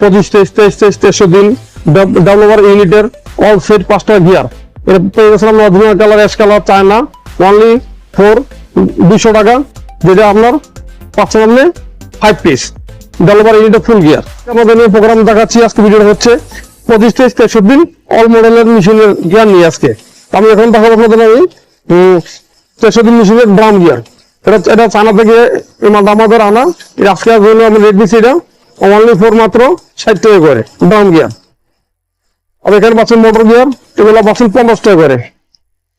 পঁচিশ, তেইশ তেইশ তেইশ, তেইশশো দিন ডেভেলপার ইউনিটের অল সেট পাঁচটা গিয়ার এটা পেয়ে গেছিলাম কালার এস কালার চায়না। অনলি ফোর দুশো টাকা, যেটা আপনার পাচ্ছেন আপনি ফাইভ পিস ডেভেলপার ইউনিটের ফুল গিয়ার আমাদের নিয়ে প্রোগ্রাম দেখাচ্ছি, আজকে ভিডিও হচ্ছে পঁচিশ, তেইশ, তেইশশো দিন অল মডেলের মেশিনের গিয়ার নিয়ে আজকে। আমি এখন দেখাবো আপনাদের আমি তেইশশো দিন মেশিনের ড্রাম গিয়ার এটা এটা চায়না থেকে আমাদের আনা। আজকে জন্য আমি রেট দিচ্ছি এটা। অনলি ফোর মাত্র ষাট টাকা করে ডাউন গিয়ার আর এখানে পাচ্ছেন মোটর গিয়ার এগুলো পাচ্ছেন পঞ্চাশ টাকা করে।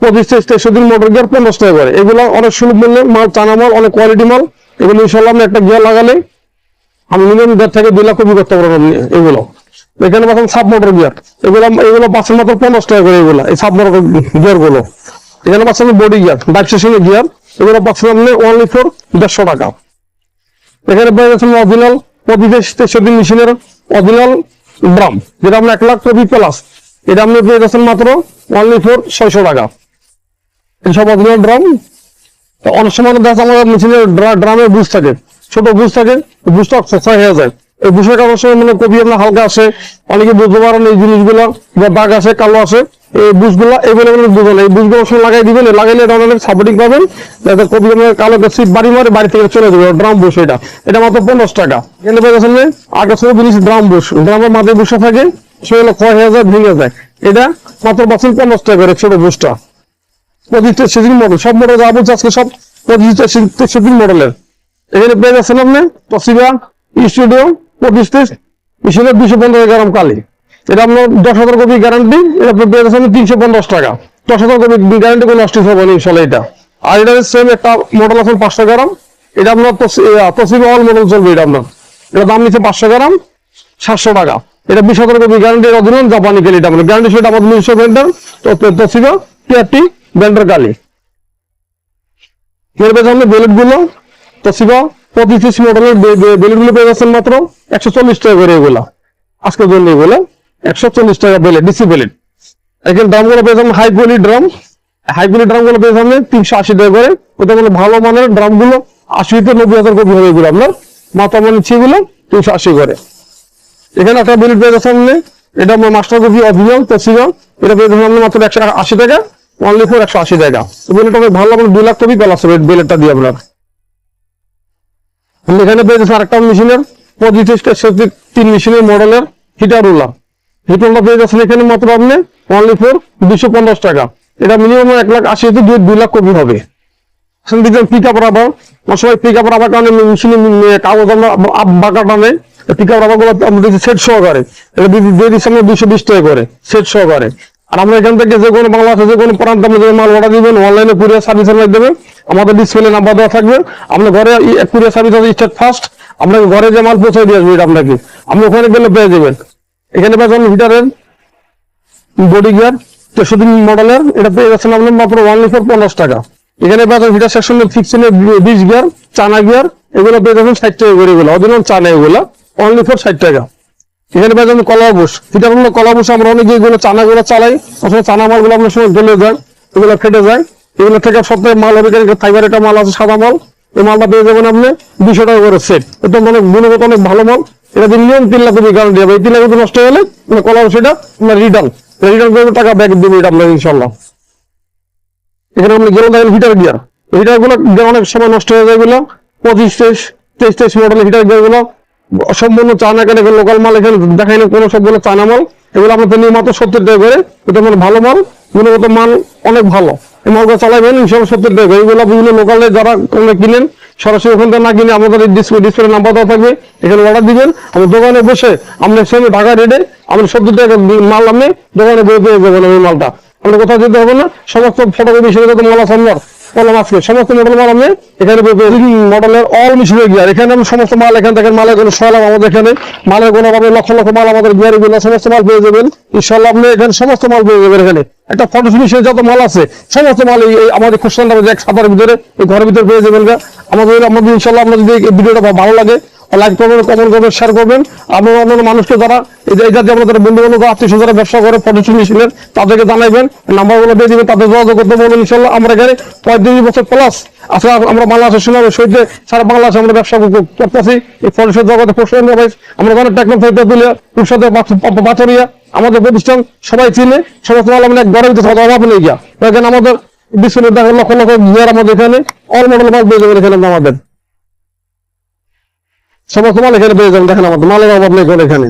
পঁচিশ তেইশ তেইশশো দিন মোটর গিয়ার পঞ্চাশ টাকা করে। এগুলো অনেক সুলভ মূল্যে মাল চানা মাল, অনেক কোয়ালিটি মাল। এগুলো ইনশাল্লাহ আপনি একটা গিয়ার লাগালে আমি মিনিমাম দেড় থেকে দুই লাখ কপি করতে পারবেন এগুলো। এখানে পাচ্ছেন সাব মোটর গিয়ার এগুলো এগুলো পাচ্ছেন মাত্র পঞ্চাশ টাকা করে এগুলো, এই সাব মোটর গিয়ারগুলো এখানে পাচ্ছেন বডি গিয়ার বাইক স্টেশনের গিয়ার এগুলো পাচ্ছেন আপনি অনলি ফোর দেড়শো টাকা। এখানে পেয়ে গেছেন অরিজিনাল পঁচিশ তেষট্টি মেশিনের অরিজিনাল ড্রাম, যেটা আপনার এক লাখ কপি প্লাস এটা আপনি পেয়ে গেছেন মাত্র অনলি ফোর ছয়শো টাকা। এইসব অরিজিনাল ড্রাম অনেক সময় দেখা আমাদের মেশিনের ড্রামের বুঝ থাকে। ছোট বুঝ থাকে বুঝটা ছয় হয়ে যায়। এই কারণে সময় মানে কপি আপনার হালকা আসে অনেকে বুঝতে পারেন এই জিনিসগুলো, বা দাগ আছে, কালো আছে, এই বুঝগুলো এভেলেবল বুঝবেন এই বুঝগুলো সময় লাগাই দিবেন, লাগাইলে এটা অনেক সাপোর্টিং পাবেন। যাতে কপি আপনার কালো সিট বাড়ি মারে, বাড়ি থেকে চলে যাবে ড্রাম বুশ এটা। এটা মাত্র পঞ্চাশ টাকা। গেছেন আগে সময় জিনিস ড্রাম বুশ ড্রামের মাথায় বসে থাকে সেগুলো ক্ষয় হয়ে যায় ভেঙে যায়। এটা মাত্র পাচ্ছেন পঞ্চাশ টাকা করে ছোট বুশটা পঁচিশটা সিজন মডেল সব মডেল যা বলছে আজকে সব পঁচিশটা সিজন মডেলের এখানে পেয়ে যাচ্ছেন আপনি, তসিবা স্টুডিও পঁচিশ তেইশ মেশিনের দুশো পনেরো গ্রাম কালি। এটা আপনার দশ হাজার কপি গ্যারান্টি এটা আপনি পেয়ে তিনশো পঞ্চাশ টাকা। দশ হাজার কপি গ্যারান্টি কোনো নষ্ট হবে না, ইনশাল্লাহ এটা। আর এটা সেম একটা মডেল আছে পাঁচশো গ্রাম। এটা আপনার তসিবা অল মডেল চলবে এটা আপনার। এটা দাম নিচ্ছে পাঁচশো গ্রাম, সাতশো টাকা। এটা বিশ হাজার কপি গ্যারান্টি অধীন জাপানি কালি এটা আপনার। গ্যারান্টি সেটা আমাদের নিজস্ব ব্র্যান্ডার তো তসিবা টিআরটি ব্যান্ডার কালি। এর পেছনে আপনি বেলেটগুলো। তসিবা পঁচিশ মডেলের বেলেট পেয়ে যাচ্ছেন মাত্র একশো চল্লিশ টাকা করে এগুলা। আজকের জন্য এগুলো একশো চল্লিশ টাকা বেলেট ডিসি বেলেট এখানে দামগুলো পেয়ে যাবেন high quality drum high quality ড্রামগুলো পেয়ে যাবেন তিনশো আশি টাকা করে। ওটা মানে ভালো মানের ড্রামগুলো আশি থেকে নব্বই হাজার কপি হবে এগুলো আপনার। মাথা মানে ছিগুলো তিনশো আশি করে। এখানে একটা বেলেট পেয়ে যাচ্ছেন এটা আমার মাস্টার কপি অরিজিনাল তসিবা এটা পেয়ে যাচ্ছেন মাত্র একশো আশি টাকা। অনলি ফোর একশো আশি টাকা। বেলেটটা ভালো, আপনার দুই লাখ কপি পেলাম বেলেটটা দিয়ে আপনার। এখানে পেয়ে যাচ্ছে আরেকটা মেশিনের পঁচিশ তিন মেশিনের মডেলের হিটার রুলার হিটারটা পেয়ে যাচ্ছেন এখানে মাত্র আপনি অনলি ফোর দুশো পঞ্চাশ টাকা। এটা মিনিমাম এক লাখ আশি থেকে দুই লাখ কপি হবে। পিক আপ রাবার সময় পিক আপ রাবার কারণে মেশিনে কাগজ বাঁকা টানে। পিক আপ রাবারগুলো সেট সহকারে। এটা দিয়ে দিচ্ছি আমরা দুশো বিশ টাকা করে সেট সহকারে। আর আমরা এখান থেকে যে কোনো বাংলাদেশে যে কোনো প্রান্ত আপনি মাল অর্ডার দিবেন অনলাইনে কুরিয়ার সার্ভিসের মাধ্যমে আমাদের ডিসপ্লে নাম্বার দেওয়া থাকবে। আপনার ঘরে কুরিয়ার সার্ভিস আছে স্টেট ফার্স্ট আপনাকে ঘরে যে মাল পৌঁছে দিয়ে আসবে এটা আপনাকে। আপনি ওখানে গেলে পেয়ে যাবেন। এখানে পেয়েছেন হিটারের বডি গিয়ার তেষট্টি মডেলের এটা পেয়ে যাচ্ছেন আপনার মাত্র ওয়ানলি ফোর পঞ্চাশ টাকা। এখানে পাচ্ছেন হিটার সেকশনে ফিক্সিনের বিশ গিয়ার চানা গিয়ার এগুলো পেয়ে যাচ্ছেন ষাট টাকা করে এগুলো। অরিজিনাল চানা এগুলো অনলি ফোর ষাট টাকা। এখানে পেয়ে যাবেন কলা বুস এটা হলো কলা বুস আমরা অনেক যেগুলো চানা গুলো চালাই আসলে চানা মালগুলো আপনার সময় গলে যায় এগুলো ফেটে যায়। এগুলো থেকে সপ্তাহে মাল হবে ফাইবার একটা মাল আছে, সাদা মাল। এই মালটা পেয়ে যাবেন আপনি দুশো টাকা করে সেট এটা মানে গুণগত, অনেক ভালো মাল। এটা মিনিমাম তিন লাখ কোটি গ্যারান্টি হবে। এই তিন লাখ কোটি নষ্ট হলে কলা সেটা আপনার রিটার্ন রিটার্ন করে টাকা ব্যাক দিবে এটা আপনার ইনশাল্লাহ এখানে আপনি গেলেন, দেখেন হিটার গিয়ার হিটারগুলো অনেক সময় নষ্ট হয়ে যায় এগুলো। পঁচিশ তেইশ তেইশ তেইশ মডেলের হিটার গিয়ারগুলো সম্পূর্ণ চায়না কেন লোকাল মাল, এখানে দেখাই না কোনো সবগুলো চায়না মাল। এগুলো আপনার নিয়ে মাত্র সত্তর টাকা করে। এটা মানে ভালো মাল, গুণগত মাল অনেক ভালো। এই মালগুলো চালাবেন ইনশাল্লাহ সত্তর টাকা করে। এগুলো বিভিন্ন লোকালে যারা কিনেন, সরাসরি ওখান থেকে না কিনে আমাদের ডিসপ্লে ডিসপ্লে নাম্বার দেওয়া থাকবে। এখানে অর্ডার দিবেন। আমার দোকানে বসে আপনার সঙ্গে ঢাকা রেটে আপনি সত্তর টাকা মাল আপনি দোকানে বয়ে পেয়ে যাবেন ওই মালটা। আপনার কোথাও যেতে হবে না। সমস্ত ফটোকপি সেটা তো মাল বললাম আজকে সমস্ত মডেল মাল আপনি এখানে মডেলের অল মিশিয়ে গিয়ার এখানে আমি সমস্ত মাল, এখানে দেখেন মালের কোনো সয়লাম আমাদের এখানে, মালের কোনো পাবেন লক্ষ লক্ষ মাল আমাদের গিয়ারি গুলো সমস্ত মাল পেয়ে যাবেন। ইনশাল্লাহ আপনি এখানে সমস্ত মাল পেয়ে যাবেন এখানে। একটা ফটো ফিনিশের যত মাল আছে, সমস্ত মাল এই আমাদের খুশানটা এক সাদার ভিতরে, এই ঘরের ভিতরে পেয়ে যাবেন আমাদের আমাদের ইনশাল্লাহ আপনার যদি ভিডিওটা ভালো লাগে করবেন করবেন শেয়ার করবেন। আপনার অন্যান্য মানুষকে যারা এই যে এটা দিয়ে আপনাদের বন্ধু বান্ধব আত্মীয় যারা ব্যবসা করে ফটো মেশিনের তাদেরকে জানাইবেন নাম্বারগুলো দিয়ে দিবেন, তাদের যোগাযোগ করতে বলবেন ইনশাল্লাহ আমরা এখানে পঁয়ত্রিশ বছর প্লাস আসলে আমরা বাংলাদেশের সহিত সারা বাংলাদেশে আমরা ব্যবসা করতেছি। এই ফটোসের জগতে পোস্টার আমরা জানেন টেকনোলজি তুলে পুরসাদে বাছরিয়া আমাদের প্রতিষ্ঠান সবাই চিনে, সমস্ত মাল আমরা গড়ে দিতে অভাব নেই গিয়া। আমাদের বিশ্বের লক্ষ লক্ষ আমাদের এখানে অল মডেল আমাদের সমস্ত মাল এখানে পেয়ে যাবেন দেখেন আমাদের মালের অভাব নেই এখানে।